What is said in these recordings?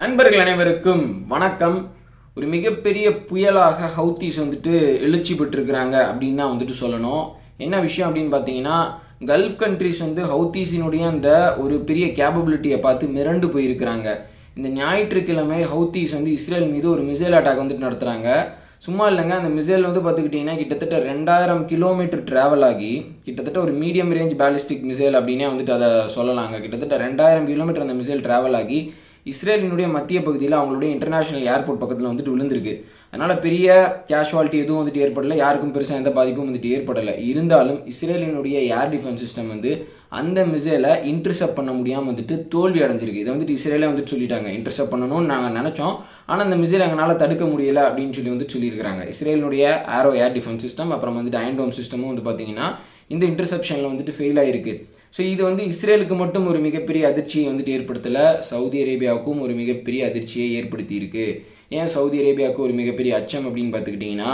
நண்பர்கள் அனைவருக்கும் வணக்கம். ஒரு மிகப்பெரிய புயலாக ஹவுத்திஸ் வந்துட்டு எழுச்சி பெற்றிருக்கிறாங்க அப்படின்னு தான் வந்துட்டு சொல்லணும். என்ன விஷயம் அப்படின்னு பார்த்தீங்கன்னா கல்ஃப் கண்ட்ரிஸ் வந்து ஹவுத்தீஸினுடைய அந்த ஒரு பெரிய கேப்பபிலிட்டியை பார்த்து மிரண்டு போயிருக்கிறாங்க. இந்த ஞாயிற்றுக்கிழமை ஹவுத்தீஸ் வந்து இஸ்ரேல் மீது ஒரு மிசைல் அட்டாக் வந்துட்டு நடத்துகிறாங்க சும்மா இல்லைங்க அந்த மிசைல் வந்து பார்த்துக்கிட்டிங்கன்னா கிட்டத்தட்ட ரெண்டாயிரம் கிலோமீட்டர் ட்ராவல் ஆகி கிட்டத்தட்ட ஒரு மீடியம் ரேஞ்ச் பேலிஸ்டிக் மிசைல் அப்படின்னே வந்துட்டு அதை சொல்லலாங்க. கிட்டத்தட்ட ரெண்டாயிரம் கிலோமீட்டர் அந்த மிசைல் ட்ராவல் ஆகி இஸ்ரேலினுடைய மத்திய பகுதியில் அவங்களுடைய இன்டர்நேஷனல் ஏர்போர்ட் பக்கத்தில் வந்துட்டு விழுந்திருக்கு. அதனால் பெரிய கேஷுவாலிட்டி எதுவும் வந்துட்டு ஏற்படலை. யாருக்கும் பெருசாக எந்த பாதிப்பும் வந்துட்டு ஏற்படலை. இருந்தாலும் இஸ்ரேலினுடைய ஏர் டிஃபென்ஸ் சிஸ்டம் வந்து அந்த மிசைலை இன்டர்செப்ட் பண்ண முடியாமல் வந்துட்டு தோல்வி அடைஞ்சிருக்கு. இதை வந்துட்டு இஸ்ரேலே வந்துட்டு சொல்லிட்டாங்க. இன்டர்செப்ட் பண்ணணும்னு நாங்கள் நினச்சோம். ஆனால் அந்த மிசைல் எங்களால் தடுக்க முடியல அப்படின்னு சொல்லி வந்து சொல்லியிருக்கிறாங்க. இஸ்ரேலினுடைய ஏரோ ஏர் டிஃபென்ஸ் சிஸ்டம் அப்புறம் வந்துட்டு அயன்டோம் சிஸ்டமும் வந்து பார்த்தீங்கன்னா இந்த இன்டர்செப்ஷனில் வந்துட்டு ஃபெயில் ஆகிருக்கு ஸோ இது வந்து இஸ்ரேலுக்கு மட்டும் ஒரு மிகப்பெரிய அதிர்ச்சியை வந்துட்டு ஏற்படுத்தலை. சவுதி அரேபியாவுக்கும் ஒரு மிகப்பெரிய அதிர்ச்சியை ஏற்படுத்தியிருக்கு. ஏன் சவுதி அரேபியாவுக்கு ஒரு மிகப்பெரிய அச்சம் அப்படின்னு பார்த்துக்கிட்டிங்கன்னா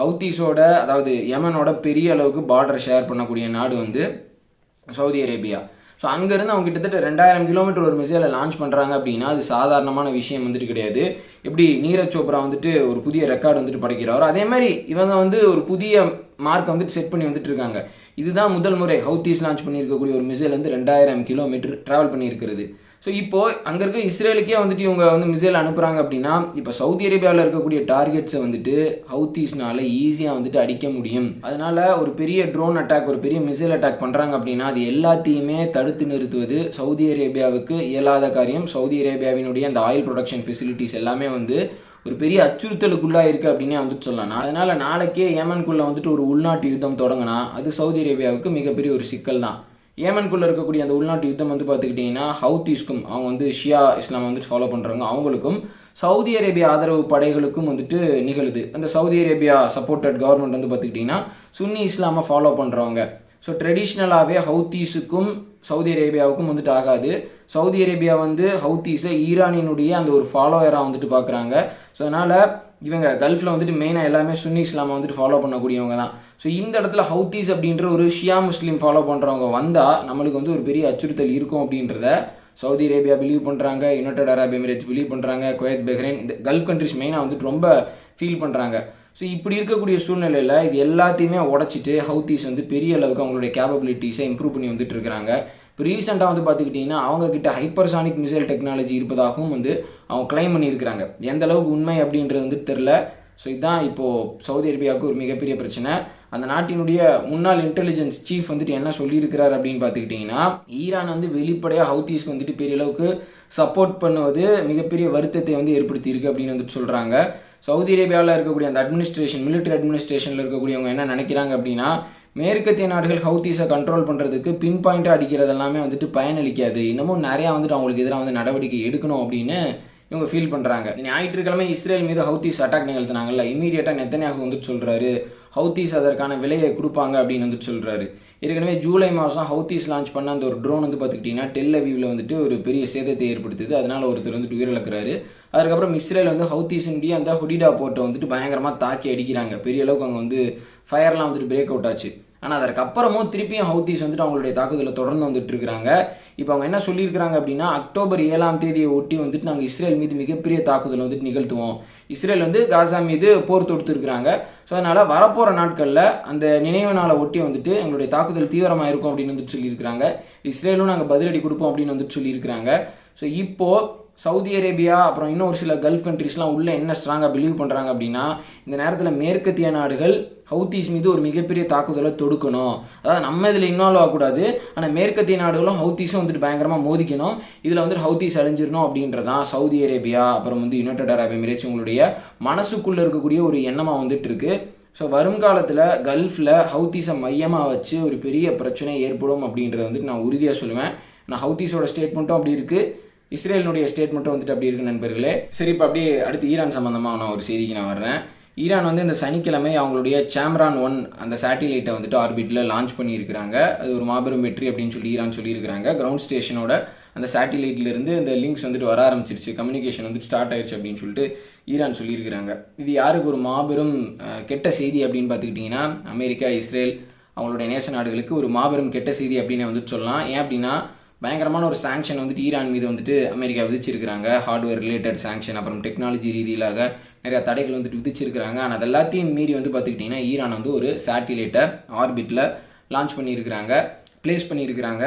ஹவுத்தீஸோட அதாவது யமனோட பெரிய அளவுக்கு பார்டரை ஷேர் பண்ணக்கூடிய நாடு வந்து சவுதி அரேபியா. ஸோ அங்கேருந்து அவங்க கிட்டத்தட்ட ரெண்டாயிரம் கிலோமீட்டர் ஒரு மிசைலை லான்ச் பண்ணுறாங்க அப்படின்னா அது சாதாரணமான விஷயம் வந்துட்டு கிடையாது. எப்படி நீரஜ் சோப்ரா வந்துட்டு ஒரு புதிய ரெக்கார்டு வந்துட்டு படைக்கிறாரோ அதே மாதிரி இவங்க வந்து ஒரு புதிய மார்க் வந்துட்டு செட் பண்ணி வந்துட்டு இருக்காங்க. இதுதான் முதல் முறை ஹவுத்தீஸ் லான்ச் பண்ணியிருக்கக்கூடிய ஒரு மிசைல் வந்து ரெண்டாயிரம் கிலோமீட்டர் ட்ராவல் பண்ணியிருக்கிறது. ஸோ இப்போ அங்கே இருக்க இஸ்ரேலுக்கே வந்துட்டு இவங்க வந்து மிசைல் அனுப்புகிறாங்க அப்படின்னா இப்போ சவுதி அரேபியாவில் இருக்கக்கூடிய டார்கெட்ஸை வந்துட்டு ஹவுத்தீஸ்னால ஈஸியாக வந்துட்டு அடிக்க முடியும். அதனால் ஒரு பெரிய ட்ரோன் அட்டாக் ஒரு பெரிய மிசைல் அட்டாக் பண்ணுறாங்க அப்படின்னா அது எல்லாத்தையுமே தடுத்து நிறுத்துவது சவுதி அரேபியாவுக்கு இயலாத காரியம். சவுதி அரேபியாவினுடைய அந்த ஆயில் ப்ரொடக்ஷன் ஃபெசிலிட்டிஸ் எல்லாமே வந்து ஒரு பெரிய அச்சுறுத்தலுக்குள்ளாக இருக்குது அப்படின்னே வந்துட்டு சொல்லலாம். அதனால் நாளைக்கே ஏமனுக்குள்ளே வந்துட்டு ஒரு உள்நாட்டு யுத்தம் தொடங்கினா அது சவுதி அரேபியாவுக்கு மிகப்பெரிய ஒரு சிக்கல் தான். ஏமனுக்குள்ளே இருக்கக்கூடிய அந்த உள்நாட்டு யுத்தம் வந்து பார்த்துக்கிட்டிங்கன்னா ஹவுத்தீஸ்க்கும் அவங்க வந்து ஷியா இஸ்லாம் வந்துட்டு ஃபாலோ பண்ணுறாங்க அவங்களுக்கும் சவுதி அரேபியா ஆதரவு படைகளுக்கும் வந்துட்டு நிகழுது. அந்த சவுதி அரேபியா சப்போர்ட்டட் கவர்மெண்ட் வந்து பார்த்துக்கிட்டிங்கன்னா சுன்னி இஸ்லாமை ஃபாலோ பண்ணுறவங்க ஸோ ட்ரெடிஷ்னலாகவே ஹவுத்தீஸுக்கும் சவுதி அரேபியாவுக்கும் வந்துட்டு ஆகாது. சவுதி அரேபியா வந்து ஹவுத்தீஸை ஈரானினுடைய அந்த ஒரு ஃபாலோவராக வந்துட்டு பார்க்குறாங்க ஸோ அதனால் இவங்க கல்ஃபில் வந்துட்டு மெயினாக எல்லாமே சுன்னி இஸ்லாமை வந்துட்டு ஃபாலோ பண்ணக்கூடியவங்க தான். ஸோ இந்த இடத்துல ஹவுத்தீஸ் அப்படின்ற ஒரு ஷியா முஸ்லீம் ஃபாலோ பண்ணுறவங்க வந்தால் நம்மளுக்கு வந்து ஒரு பெரிய அச்சுறுத்தல் இருக்கும் அப்படின்றத சவுதி அரேபியா பிலீவ் பண்ணுறாங்க யுனைடெட் அரப் எமிரேட்ஸ் பிலீவ் பண்ணுறாங்க குவைத் பஹ்ரைன் இந்த கல்ஃப் கண்ட்ரிஸ் மெயினாக வந்துட்டு ரொம்ப ஃபீல் பண்ணுறாங்க ஸோ இப்படி இருக்கக்கூடிய சூழ்நிலையில் இது எல்லாத்தையுமே உடச்சிட்டு ஹவுத்தீஸ் வந்து பெரிய அளவுக்கு அவங்களுடைய கேப்பபிலிட்டிஸை இம்ப்ரூவ் பண்ணி வந்துட்டு இருக்கிறாங்க. இப்போ ரீசெண்டாக வந்து பார்த்துக்கிட்டிங்கன்னா அவங்கக்கிட்ட ஹைப்பர்சானிக் மிசைல் டெக்னாலஜி இருப்பதாகவும் வந்து அவங்க கிளைம் பண்ணியிருக்கிறாங்க. எந்த அளவுக்கு உண்மை அப்படின்றது வந்து தெரில ஸோ இதுதான் இப்போது சவுதி அரேபியாவுக்கு ஒரு மிகப்பெரிய பிரச்சனை. அந்த நாட்டினுடைய முன்னாள் இன்டெலிஜென்ஸ் சீஃப் வந்துட்டு என்ன சொல்லியிருக்கிறார் அப்படின்னு பார்த்துக்கிட்டிங்கன்னா ஈரான் வந்து வெளிப்படையாக ஹவுத்தீஸ்க்கு வந்துட்டு பெரிய அளவுக்கு சப்போர்ட் பண்ணுவது மிகப்பெரிய வருத்தத்தை வந்து ஏற்படுத்தியிருக்கு அப்படின்னு வந்துட்டு சொல்கிறாங்க சவுதி அரேபியாவில் இருக்கக்கூடிய அந்த அட்மினிஸ்ட்ரேஷன் மிலிட்டரி அட்மினிஸ்ட்ரேஷனில் இருக்கக்கூடியவங்க என்ன நினைக்கிறாங்க அப்படின்னா மேற்கத்திய நாடுகள் ஹவுத்தீஸை கண்ட்ரோல் பண்ணுறதுக்கு பின் பாயிண்ட்டாக அடிக்கிறது எல்லாமே வந்துட்டு பயனளிக்காது. இன்னமும் நிறையா வந்துட்டு அவங்களுக்கு எதிராக வந்து நடவடிக்கை எடுக்கணும் அப்படின்னு இவங்க ஃபீல் பண்ணுறாங்க ஞாயிற்றுக்கிழமை இஸ்ரேல் மீது ஹவுத்தீஸ் அட்டாக் நிகழ்த்தினாங்கல்ல இமீடியட்டாக நெத்தனியாக வந்துட்டு சொல்கிறாரு ஹவுத்தீஸ் அதற்கான விலையை கொடுப்பாங்க அப்படின்னு வந்துட்டு சொல்கிறாரு ஏற்கனவே ஜூலை மாதம் ஹவுத்தீஸ் லான்ச் பண்ண அந்த ஒரு ட்ரோன் வந்து பார்த்துக்கிட்டிங்கன்னா டெல் அவீவில் வந்துட்டு ஒரு பெரிய சேதத்தை ஏற்படுத்துது. அதனால் ஒருத்தர் வந்துட்டு உயிரிழக்கிறாரு. அதுக்கப்புறம் இஸ்ரேல் வந்து ஹவுத்தீஸினுடைய அந்த ஹுடிடா போர்ட்டை வந்துட்டு பயங்கரமாக தாக்கி அடிக்கிறாங்க. பெரிய அளவுக்கு அங்கே வந்து ஃபயர்லாம் வந்துட்டு பிரேக் அவுட் ஆச்சு. ஆனால் அதற்கப்புறமும் திருப்பியும் ஹவுத்தீஸ் வந்துட்டு அவங்களுடைய தாக்குதலை தொடர்ந்து வந்துட்டு இருக்கிறாங்க. இப்போ அவங்க என்ன சொல்லியிருக்கிறாங்க அப்படின்னா அக்டோபர் ஏழாம் தேதியை ஒட்டி வந்துட்டு நாங்கள் இஸ்ரேல் மீது மிகப்பெரிய தாக்குதல் வந்துட்டு நிகழ்த்துவோம். இஸ்ரேல் வந்து காசா மீது போர் தொடுத்துருக்குறாங்க. ஸோ அதனால் வரப்போகிற நாட்களில் அந்த நினைவு நாளை ஒட்டி வந்துட்டு எங்களுடைய தாக்குதல் தீவிரமாக இருக்கும் அப்படின்னு வந்துட்டு சொல்லியிருக்கிறாங்க. இஸ்ரேலும் நாங்கள் பதிலடி கொடுப்போம் அப்படின்னு வந்துட்டு சொல்லியிருக்கிறாங்க. ஸோ இப்போது சவுதி அரேபியா அப்புறம் இன்னும் ஒரு சில கல்ஃப் கண்ட்ரிஸ்லாம் உள்ளே என்ன ஸ்ட்ராங்காக பிலீவ் பண்ணுறாங்க அப்படின்னா இந்த நேரத்தில் மேற்கத்திய நாடுகள் ஹவுத்தீஸ் மீது ஒரு மிகப்பெரிய தாக்குதலை தொடுக்கணும். அதாவது நம்ம இதில் இன்வால்வ் ஆகக்கூடாது. ஆனால் மேற்கத்திய நாடுகளும் ஹவுத்தீஸும் வந்துட்டு பயங்கரமாக மோதிக்கணும். இதில் வந்துட்டு ஹவுத்தீஸ் அழிஞ்சிடணும் அப்படின்றதான் சவுதி அரேபியா அப்புறம் வந்து யுனைடெட் அரப் எமிரேட்ஸ் உங்களுடைய மனசுக்குள்ளே இருக்கக்கூடிய ஒரு எண்ணமாக வந்துட்டு இருக்கு. ஸோ வருங்காலத்தில் கல்ஃபில் ஹவுத்தீஸை மையமாக வச்சு ஒரு பெரிய பிரச்சனை ஏற்படும் அப்படின்றத வந்துட்டு நான் உறுதியாக சொல்லுவேன். நான் ஹவுத்தீஸோட ஸ்டேட்மெண்ட்டும் அப்படி இருக்குது இஸ்ரேலினுடைய ஸ்டேட்மெண்ட்டும் வந்துட்டு அப்படி இருக்கு நண்பர்களே. சரி இப்போ அப்படியே அடுத்து ஈரான் சம்மந்தமாக நான் ஒரு செய்திக்கு நான் வர்றேன். ஈரான் வந்து இந்த சனிக்கிழமை அவங்களுடைய சாம்ரான் ஒன் அந்த சேட்டிலைட்டை வந்துட்டு ஆர்பிட்டில் லான்ச் பண்ணியிருக்கிறாங்க. அது ஒரு மாபெரும் வெற்றி அப்படின்னு சொல்லி ஈரான் சொல்லியிருக்கிறாங்க. கிரவுண்ட் ஸ்டேஷனோட அந்த சேட்டிலைட்லேருந்து இந்த லிங்க்ஸ் வந்துட்டு வர ஆரம்பிச்சிருச்சு. கம்யூனிகேஷன் வந்துட்டு ஸ்டார்ட் ஆயிடுச்சு அப்படின்னு சொல்லிட்டு ஈரான் சொல்லியிருக்கிறாங்க. இது யாருக்கு ஒரு மாபெரும் கெட்ட செய்தி அப்படின்னு பார்த்துக்கிட்டிங்கன்னா அமெரிக்கா இஸ்ரேல் அவங்களுடைய நேச நாடுகளுக்கு ஒரு மாபெரும் கெட்ட செய்தி அப்படின்னு வந்துட்டு சொல்லலாம். ஏன் அப்படின்னா பயங்கரமான ஒரு சாங்ஷன் வந்துட்டு ஈரான் மீது வந்துட்டு அமெரிக்கா விதிச்சிருக்கிறாங்க. ஹார்ட்வேர் ரிலேட்டட் சாங்ஷன் அப்புறம் டெக்னாலஜி ரீதியிலாக நிறையா தடைகள் வந்துட்டு விதிச்சிருக்கிறாங்க. ஆனால் அது எல்லாத்தையும் மீறி வந்து பார்த்துக்கிட்டிங்கன்னா ஈரான் வந்து ஒரு சேட்டிலைட்டை ஆர்பிட்டில் லான்ச் பண்ணியிருக்கிறாங்க ப்ளேஸ் பண்ணியிருக்கிறாங்க.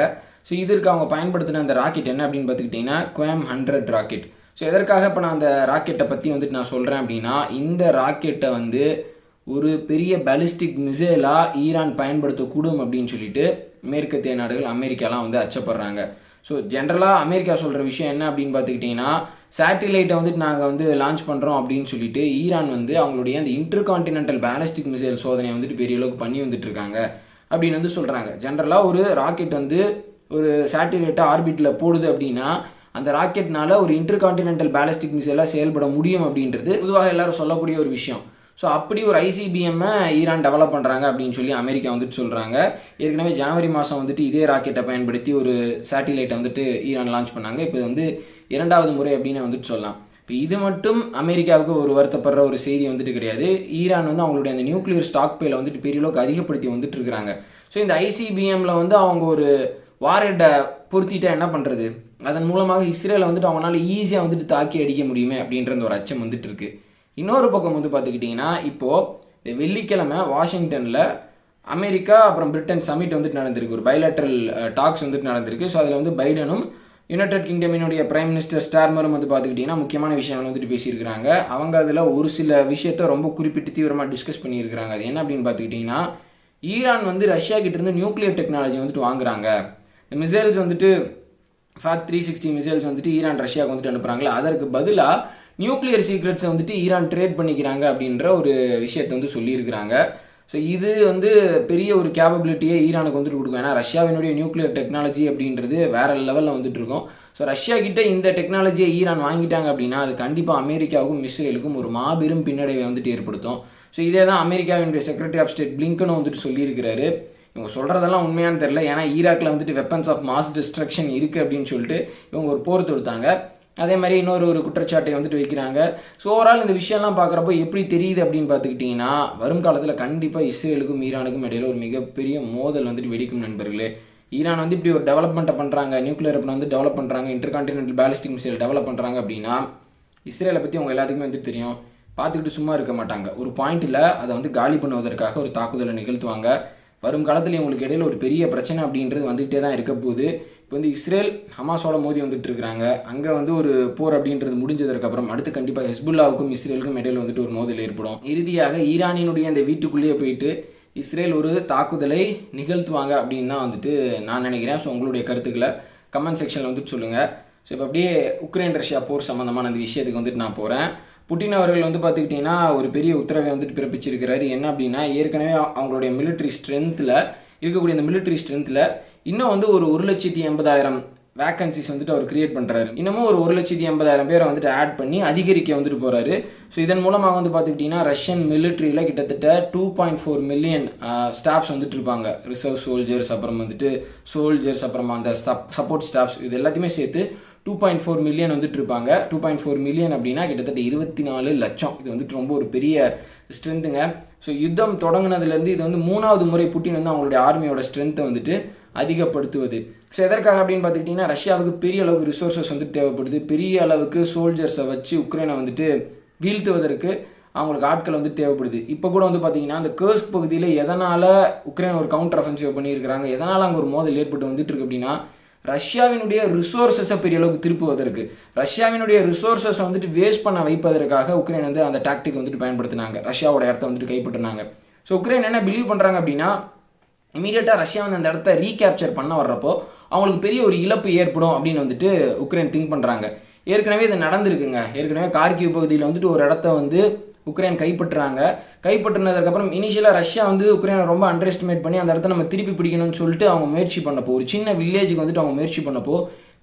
ஸோ இதற்கு அவங்க பயன்படுத்தின அந்த ராக்கெட் என்ன அப்படின்னு பார்த்துக்கிட்டிங்கன்னா குவாம் ஹண்ட்ரட் ராக்கெட் ஸோ எதற்காக இப்போ நான் அந்த ராக்கெட்டை பற்றி வந்துட்டு நான் சொல்கிறேன் அப்படின்னா இந்த ராக்கெட்டை வந்து ஒரு பெரிய பேலிஸ்டிக் மிசைலாக ஈரான் பயன்படுத்தக்கூடும் அப்படின்னு சொல்லிட்டு மேற்கத்திய நாடுகள் அமெரிக்காலாம் வந்து அச்சப்படுறாங்க. ஸோ ஜென்ரலாக அமெரிக்கா சொல்கிற விஷயம் என்ன அப்படின்னு பார்த்துக்கிட்டிங்கன்னா சேட்டிலைட்டை வந்துட்டு நாங்கள் வந்து லான்ச் பண்ணுறோம் அப்படின்னு சொல்லிட்டு ஈரான் வந்து அவங்களுடைய அந்த இன்டர்கான்டினென்டல் பேலஸ்டிக் மிசைல் சோதனையை வந்துட்டு பெரிய அளவுக்கு பண்ணி வந்துட்டு இருக்காங்க அப்படின்னு வந்து சொல்கிறாங்க ஜென்ரலாக ஒரு ராக்கெட் வந்து ஒரு சேட்டிலைட்டை ஆர்பிட்டில் போடுது அப்படின்னா அந்த ராக்கெட்னால ஒரு இன்டர்கான்டினென்டல் பேலஸ்டிக் மிசைலாக செயல்பட முடியும் அப்படின்றது பொதுவாக எல்லாரும் சொல்லக்கூடிய ஒரு விஷயம். ஸோ அப்படி ஒரு ஐசிபிஎம்மை ஈரான் டெவலப் பண்ணுறாங்க அப்படின்னு சொல்லி அமெரிக்கா வந்துட்டு சொல்கிறாங்க ஏற்கனவே ஜனவரி மாதம் வந்துட்டு இதே ராக்கெட்டை பயன்படுத்தி ஒரு சேட்டிலைட்டை வந்துட்டு ஈரான் லான்ச் பண்ணாங்க. இப்போ வந்து இரண்டாவது முறை அப்படின்னு வந்துட்டு சொல்லலாம். இப்போ இது மட்டும் அமெரிக்காவுக்கு ஒரு வருத்தப்படுற ஒரு செய்தி வந்துட்டு கிடையாது. ஈரான் வந்து அவங்களுடைய அந்த நியூக்ளியர் ஸ்டாக் பேல வந்துட்டு பெரிய அளவுக்கு அதிகப்படுத்தி வந்துட்டு இருக்கிறாங்க. ஸோ இந்த ஐசிபிஎம்ல வந்து அவங்க ஒரு வாரெட்டை பொருத்திட்டா என்ன பண்ணுறது அதன் மூலமாக இஸ்ரேலை வந்துட்டு அவங்களால ஈஸியாக வந்துட்டு தாக்கி அடிக்க முடியுமே அப்படின்ற அந்த ஒரு அச்சம் வந்துட்டு இருக்குது இன்னொரு பக்கம் வந்து பார்த்துக்கிட்டிங்கன்னா இப்போது வெள்ளிக்கிழமை வாஷிங்டனில் அமெரிக்கா அப்புறம் பிரிட்டன் சமிட் வந்துட்டு நடந்திருக்கு. ஒரு பைலேட்ரல் டாக்ஸ் வந்துட்டு நடந்திருக்கு. ஸோ அதில் வந்து பைடனும் யுனைடெட் கிங்டமினுடைய பிரைம் மினிஸ்டர் ஸ்டார்மரும் வந்து பார்த்துக்கிட்டிங்கன்னா முக்கியமான விஷயங்கள் வந்துட்டு பேசியிருக்கிறாங்க. அவங்க அதில் ஒரு சில விஷயத்த ரொம்ப குறிப்பிட்டு தீவிரமாக டிஸ்கஸ் பண்ணியிருக்கிறாங்க. அது என்ன அப்படின்னு பார்த்துக்கிட்டிங்கன்னா ஈரான் வந்து ரஷ்யா கிட்டேருந்து நியூக்ளியர் டெக்னாலஜி வந்துட்டு வாங்குறாங்க. இந்த மிசைல்ஸ் வந்துட்டு ஃபேக் த்ரீ சிக்ஸ்டி மிசைல்ஸ் வந்துட்டு ஈரான் ரஷ்யாவுக்கு வந்துட்டு அனுப்புகிறாங்களே அதற்கு பதிலாக நியூக்ளியர் சீக்ரெட்ஸை வந்துட்டு ஈரான் ட்ரேட் பண்ணிக்கிறாங்க அப்படின்ற ஒரு விஷயத்தை வந்து சொல்லியிருக்கிறாங்க. ஸோ இது வந்து பெரிய ஒரு கேப்பபிலிட்டியை ஈரானுக்கு வந்துட்டு கொடுக்கும். ஏன்னா ரஷ்யாவினுடைய நியூக்ளியர் டெக்னாலஜி அப்படின்றது வேறு லெவலில் வந்துட்டு இருக்கும். ஸோ ரஷ்யா கிட்ட இந்த டெக்னாலஜியை ஈரான் வாங்கிட்டாங்க அப்படின்னா அது கண்டிப்பாக அமெரிக்காவுக்கும் இஸ்ரேலுக்கும் ஒரு மாபெரும் பின்னடைவை வந்துட்டு ஏற்படுத்தும். ஸோ இதே தான் அமெரிக்காவினுடைய செக்ரட்டரி ஆஃப் ஸ்டேட் பிளிங்கனும் வந்துட்டு சொல்லியிருக்கிறாரு. இவங்க சொல்கிறதெல்லாம் உண்மையானு தெரில ஏன்னா ஈராக்கில் வந்துட்டு வெப்பன்ஸ் ஆஃப் மாஸ் டிஸ்ட்ரக்ஷன் இருக்குது அப்படின்னு சொல்லிட்டு இவங்க ஒரு போர் தொடுத்தாங்க. அதே மாதிரி இன்னொரு ஒரு குற்றச்சாட்டை வந்துட்டு வைக்கிறாங்க. ஸோ ஓவரால் இந்த விஷயம்லாம் பார்க்குறப்போ எப்படி தெரியுது அப்படின்னு பார்த்துக்கிட்டிங்கன்னா வரும் காலத்தில் கண்டிப்பாக இஸ்ரேலுக்கும் ஈரானுக்கும் இடையில ஒரு மிகப்பெரிய மோதல் வந்துட்டு வெடிக்கும் நண்பர்களே. ஈரான் வந்து இப்படி ஒரு டெவலப்மெண்ட்டை பண்ணுறாங்க நியூக்ளியர் வெப்பன் வந்து டெவலப் பண்ணுறாங்க இன்டர்கான்டினென்டல் பேலிஸ்டிக் மிசைல் டெவலப் பண்ணுறாங்க அப்படின்னா இஸ்ரேலை பற்றி அவங்க எல்லாத்துக்குமே வந்துட்டு தெரியும். பார்த்துக்கிட்டு சும்மா இருக்க மாட்டாங்க. ஒரு பாயிண்ட்டில் அதை வந்து காலி பண்ணுவதற்காக ஒரு தாக்குதலை நிகழ்த்துவாங்க. வரும் காலத்தில் இவங்களுக்கு இடையில ஒரு பெரிய பிரச்சனை அப்படின்றது வந்துகிட்டே தான் இருக்க போகுது. இப்போ வந்து இஸ்ரேல் ஹமாஸோட மோதி வந்துட்டு இருக்கிறாங்க அங்கே வந்து ஒரு போர் அப்படின்றது முடிஞ்சதுக்கப்புறம் அடுத்து கண்டிப்பாக ஹெஸ்புல்லாவுக்கும் இஸ்ரேலுக்கும் இடையில் வந்துட்டு ஒரு மோதல் ஏற்படும். இறுதியாக ஈரானினுடைய அந்த வீட்டுக்குள்ளேயே போயிட்டு இஸ்ரேல் ஒரு தாக்குதலை நிகழ்த்துவாங்க அப்படின்னு தான் வந்துட்டு நான் நினைக்கிறேன். ஸோ உங்களுடைய கருத்துக்களை கமெண்ட் செக்ஷனில் வந்துட்டு சொல்லுங்கள் ஸோ இப்போ அப்படியே உக்ரைன் ரஷ்யா போர் சம்மந்தமான அந்த விஷயத்துக்கு வந்துட்டு நான் போகிறேன் புட்டின் அவர்கள் வந்து பார்த்துக்கிட்டிங்கன்னா ஒரு பெரிய உத்தரவை வந்துட்டு பிறப்பிச்சிருக்கிறாரு. என்ன அப்படின்னா ஏற்கனவே அவங்களுடைய மிலிட்ரி ஸ்ட்ரென்த்தில் இருக்கக்கூடிய அந்த மிலிட்ரி ஸ்ட்ரென்த்தில் இன்னும் வந்து ஒரு ஒரு லட்சத்தி எண்பதாயிரம் வேக்கன்சிஸ் வந்துட்டு அவர் கிரியேட் பண்ணுறாரு இன்னமும் ஒரு ஒரு லட்சத்தி எண்பதாயிரம் பேரை வந்துட்டு ஆட் பண்ணி அதிகரிக்க வந்துட்டு போகிறாரு ஸோ இதன் மூலமாக வந்து பார்த்துக்கிட்டிங்கன்னா ரஷ்யன் மிலிட்ரியில் கிட்டத்தட்ட two point four million staffs வந்துட்டு இருப்பாங்க. ரிசர்வ் சோல்ஜர்ஸ் அப்புறம் வந்துட்டு சோல்ஜர்ஸ் அப்புறமா அந்த சப்போர்ட் ஸ்டாஃப்ஸ் இது எல்லாத்தையுமே சேர்த்து டூ பாயிண்ட் ஃபோர் மில்லியன் வந்துட்டு இருப்பாங்க. டூ பாயிண்ட் ஃபோர் மில்லியன் அப்படின்னா கிட்டத்தட்ட இருபத்தி நாலு லட்சம். இது வந்துட்டு ரொம்ப ஒரு பெரிய ஸ்ட்ரென்த்துங்க ஸோ யுத்தம் தொடங்கினதுலேருந்து இது வந்து மூணாவது முறை புட்டின் வந்து அவங்களுடைய ஆர்மியோட ஸ்ட்ரென்த்தை வந்துட்டு அதிகப்படுத்துவது. ஸோ எதற்காக அப்படின்னு பார்த்துக்கிட்டிங்கன்னா ரஷ்யாவுக்கு பெரிய அளவுக்கு ரிசோர்ஸஸ் வந்து தேவைப்படுது. பெரிய அளவுக்கு சோல்ஜர்ஸை வச்சு உக்ரைனை வந்துட்டு வீழ்த்துவதற்கு அவங்களுக்கு ஆட்கள் வந்து தேவைப்படுது. இப்போ கூட வந்து பார்த்தீங்கன்னா அந்த கேர்ஸ்க் பகுதியில் எதனால் உக்ரைன் ஒரு கவுண்டர் அஃபென்சிவ் பண்ணியிருக்கிறாங்க எதனால் அங்கே ஒரு மோதல் ஏற்பட்டு வந்துட்டு இருக்கு அப்படின்னா ரஷ்யாவினுடைய ரிசோர்ஸஸை பெரிய அளவுக்கு திருப்புவதற்கு. ரஷ்யாவினுடைய ரிசோர்ஸஸை வந்துட்டு வேஸ்ட் பண்ண வைப்பதற்காக உக்ரைன் வந்து அந்த டாக்டிக் வந்துட்டு பயன்படுத்தினாங்க. ரஷ்யாவோட இடத்த வந்துட்டு கைப்பற்றினாங்க. ஸோ உக்ரைன் என்ன பிலீவ் பண்ணுறாங்க அப்படின்னா இமீடியட்டாக ரஷ்யா வந்து அந்த இடத்த ரீகேப்சர் பண்ண வர்றப்போ அவங்களுக்கு பெரிய ஒரு இழப்பு ஏற்படும் அப்படின்னு வந்துட்டு உக்ரைன் திங்க் பண்ணுறாங்க ஏற்கனவே இது நடந்திருக்குங்க. ஏற்கனவே கார்கிவ் பகுதியில் வந்துட்டு ஒரு இடத்த வந்து உக்ரைன் கைப்பற்றுறாங்க. கைப்பற்றினதுக்கப்புறம் இனிஷியலாக ரஷ்யா வந்து உக்ரைனை ரொம்ப அண்டர் எஸ்டிமேட் பண்ணி அந்த இடத்த நம்ம திருப்பி பிடிக்கணும்னு சொல்லிட்டு அவங்க முயற்சி பண்ணப்போ ஒரு சின்ன வில்லேஜுக்கு வந்துட்டு அவங்க முயற்சி பண்ணப்போ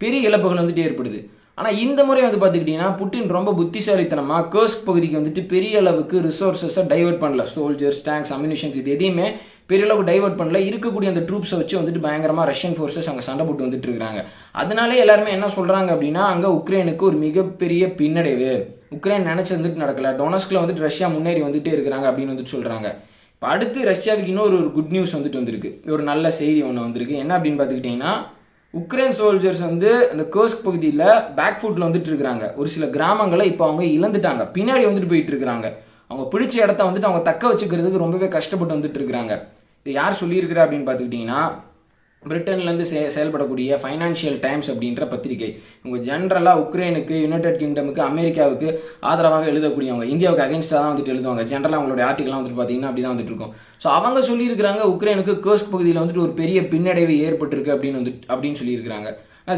பெரிய இழப்புகள் வந்துட்டு ஏற்படுது. ஆனால் இந்த முறை வந்து பார்த்துக்கிட்டிங்கன்னா புட்டின் ரொம்ப புத்திசாலித்தனமாக கேர்ஸ்க் பகுதிக்கு வந்துட்டு பெரிய அளவுக்கு ரிசோர்ஸஸை டைவர்ட் பண்ணல. சோல்ஜர்ஸ் டேங்க்ஸ் அம்யூனிஷன்ஸ் இது எதையுமே பெரிய அளவுக்கு டைவர்ட் பண்ணல. இருக்கக்கூடிய அந்த ட்ரூப்ஸை வச்சு வந்துட்டு பயங்கரமாக ரஷ்யன் ஃபோர்ஸஸ் அங்கே சண்டை போட்டு வந்துட்டு இருக்காங்க. அதனாலே எல்லாருமே என்ன சொல்கிறாங்க அப்படின்னா அங்கே உக்ரைனுக்கு ஒரு மிகப்பெரிய பின்னடைவு. உக்ரைன் நினச்சி வந்துட்டு நடக்கல. டொனஸ்கில் வந்துட்டு ரஷ்யா முன்னேறி வந்துட்டே இருக்கிறாங்க அப்படின்னு வந்துட்டு சொல்கிறாங்க இப்போ அடுத்து ரஷ்யாவுக்கு இன்னொரு ஒரு குட் நியூஸ் வந்துட்டு வந்திருக்கு. ஒரு நல்ல செய்தி ஒன்று வந்திருக்கு. என்ன அப்படின்னு பார்த்துக்கிட்டிங்கன்னா உக்ரைன் சோல்ஜர்ஸ் வந்து அந்த கேர்ஸ்க் பகுதியில் பேக் ஃபுட்டில் வந்துட்டு இருக்கிறாங்க. ஒரு சில கிராமங்களை இப்போ அவங்க இழந்துட்டாங்க. பின்னாடி வந்துட்டு போயிட்டு இருக்கிறாங்க. அவங்க பிடிச்ச இடத்த வந்துட்டு அவங்க தக்க வச்சுக்கிறதுக்கு ரொம்பவே கஷ்டப்பட்டு வந்துட்டு இருக்கிறாங்க. இது யார் சொல்லியிருக்கிறா அப்படின்னு பார்த்துக்கிட்டிங்கன்னா பிரிட்டன்லேருந்து செ செயல்படக்கூடிய ஃபைனான்ஷியல் டைம்ஸ் அப்படின்ற பத்திரிகை. இவங்க ஜென்ரலாக உக்ரைனுக்கு யுனைடெட் கிங்டமுக்கு அமெரிக்காவுக்கு ஆதரவாக எழுதக்கூடியவங்க. இந்தியாவுக்கு அகேன்ஸ்டாக தான் வந்துட்டு எழுதுவாங்க. ஜென்ரலாக அவங்களுடைய ஆர்டிகலாம் வந்துட்டு பார்த்தீங்கன்னா அப்படி தான் வந்துட்டு இருக்கும். ஸோ அவங்க சொல்லியிருக்கிறாங்க உக்ரைனுக்கு கர்ஸ்க் பகுதியில் வந்துட்டு ஒரு பெரிய பின்னடைவு ஏற்பட்டிருக்கு அப்படின்னு வந்துட்டு அப்படின்னு சொல்லியிருக்கிறாங்க.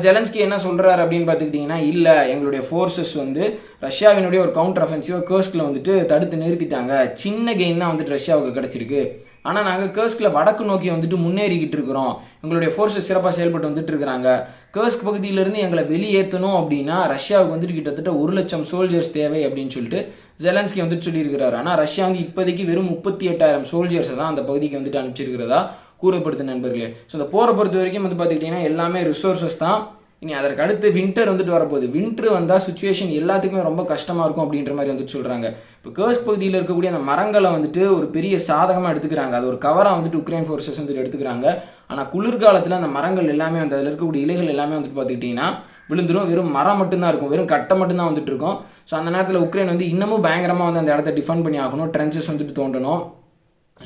ஜெலன்ஸ்கி என்ன சொல்கிறாரு அப்படின்னு பார்த்துக்கிட்டிங்கன்னா இல்லை எங்களுடைய ஃபோர்ஸஸ் வந்து ரஷ்யாவினுடைய ஒரு கவுண்டர் அஃபென்சிவாக கேர்ஸ்கில் வந்துட்டு தடுத்து நிறுத்திட்டாங்க. சின்ன கெயின் தான் வந்துட்டு ரஷ்யாவுக்கு கிடச்சிருக்கு. ஆனால் நாங்கள் கேர்ஸ்கில் வடக்கு நோக்கி வந்துட்டு முன்னேறிக்கிட்டு இருக்கிறோம். எங்களுடைய ஃபோர்ஸஸ் சிறப்பாக செயல்பட்டு வந்துட்டு இருக்கிறாங்க. கேர்ஸ்க் பகுதியிலேருந்து எங்களை வெளியேற்றணும் அப்படின்னா ரஷ்யாவுக்கு வந்துட்டு கிட்டத்தட்ட ஒரு லட்சம் சோல்ஜர்ஸ் தேவை அப்படின்னு சொல்லிட்டு ஜெலன்ஸ்கி வந்துட்டு சொல்லியிருக்கிறாரு. ஆனால் ரஷ்யா வந்து இப்போதைக்கு வெறும் முப்பத்தி எட்டாயிரம் சோல்ஜர்ஸை தான் அந்த பகுதிக்கு வந்துட்டு அனுப்பிச்சிருக்கிறதா கூறப்படுது நண்பர்களே. ஸோ இந்த போரை பொறுத்த வரைக்கும் வந்து பார்த்துக்கிட்டிங்கன்னா எல்லாமே ரிசோர்ஸஸ் தான். இனி அதற்கு அடுத்து வின்டர் வந்துட்டு வரப்போகுது. வின்டர் வந்தால் சுச்சுவேஷன் எல்லாத்துக்குமே ரொம்ப கஷ்டமாக இருக்கும் அப்படின்ற மாதிரி வந்துட்டு சொல்கிறாங்க இப்போ கேர்ஸ் பகுதியில் இருக்கக்கூடிய அந்த மரங்களை வந்துட்டு ஒரு பெரிய சாதகமாக எடுத்துக்கிறாங்க. அது ஒரு கவராக வந்துட்டு உக்ரைன் ஃபோர்ஸஸ் வந்துட்டு எடுத்துக்கிறாங்க. ஆனால் குளிர்காலத்தில் அந்த மரங்கள் எல்லாமே வந்து அதில் இருக்கக்கூடிய இலைகள் எல்லாமே வந்துட்டு பார்த்துக்கிட்டிங்கன்னா விழுந்துடும் வெறும் மரம் மட்டும்தான் இருக்கும். வெறும் கட்டை மட்டும்தான் வந்துட்டு இருக்கும். ஸோ அந்த நேரத்தில் உக்ரைன் வந்து இன்னமும் பயங்கரமாக வந்து அந்த இடத்த டிஃபெண்ட் பண்ணி ஆகணும். ட்ரென்ச்சஸ் வந்துட்டு தோண்டணும்.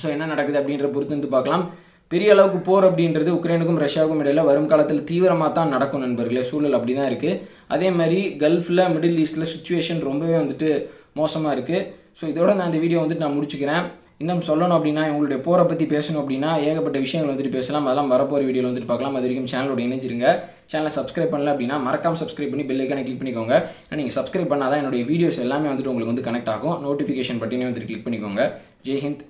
ஸோ என்ன நடக்குது அப்படின்ற பொறுத்து வந்து பார்க்கலாம். பெரிய அளவுக்கு போர் அப்படின்றது உக்ரைனுக்கும் ரஷ்யாவுக்கும் இடையில வரும் காலத்தில் தீவிரமாக தான் நடக்கும் நண்பர்களே. சூழல் அப்படி தான் இருக்குது அதே மாதிரி கல்ஃபில் மிடில் ஈஸ்டில் சுச்சுவேஷன் ரொம்பவே வந்துட்டு மோசமாக இருக்குது ஸோ இதோட நான் இந்த வீடியோ வந்துட்டு நான் முடிச்சுக்கிறேன். இன்னும் சொல்லணும் அப்படின்னா உங்களுடைய போரை பற்றி பேசணும் அப்படின்னா ஏகப்பட்ட விஷயங்கள் வந்துட்டு பேசலாம். அதெல்லாம் வரப்போகிற வீடியோவில் வந்துட்டு பார்க்கலாம். அது வரைக்கும் சேனலோட இணைஞ்சிருங்க. சேனலை சப்ஸ்கிரைப் பண்ணல அப்படின்னா மறக்காம சப்ஸ்கிரைப் பண்ணி பெல்லைக்கான கிளிக் பண்ணிக்கோங்க. நீங்கள் சப்ஸ்கிரைப் பண்ணாதான் என்னுடைய வீடியோஸ் எல்லாமே வந்துட்டு உங்களுக்கு வந்து கனெக்ட் ஆகும். நோட்டிஃபிகேஷன் பட்டினே வந்துட்டு கிளிக் பண்ணிக்கோங்க. ஜெய்ஹிந்த்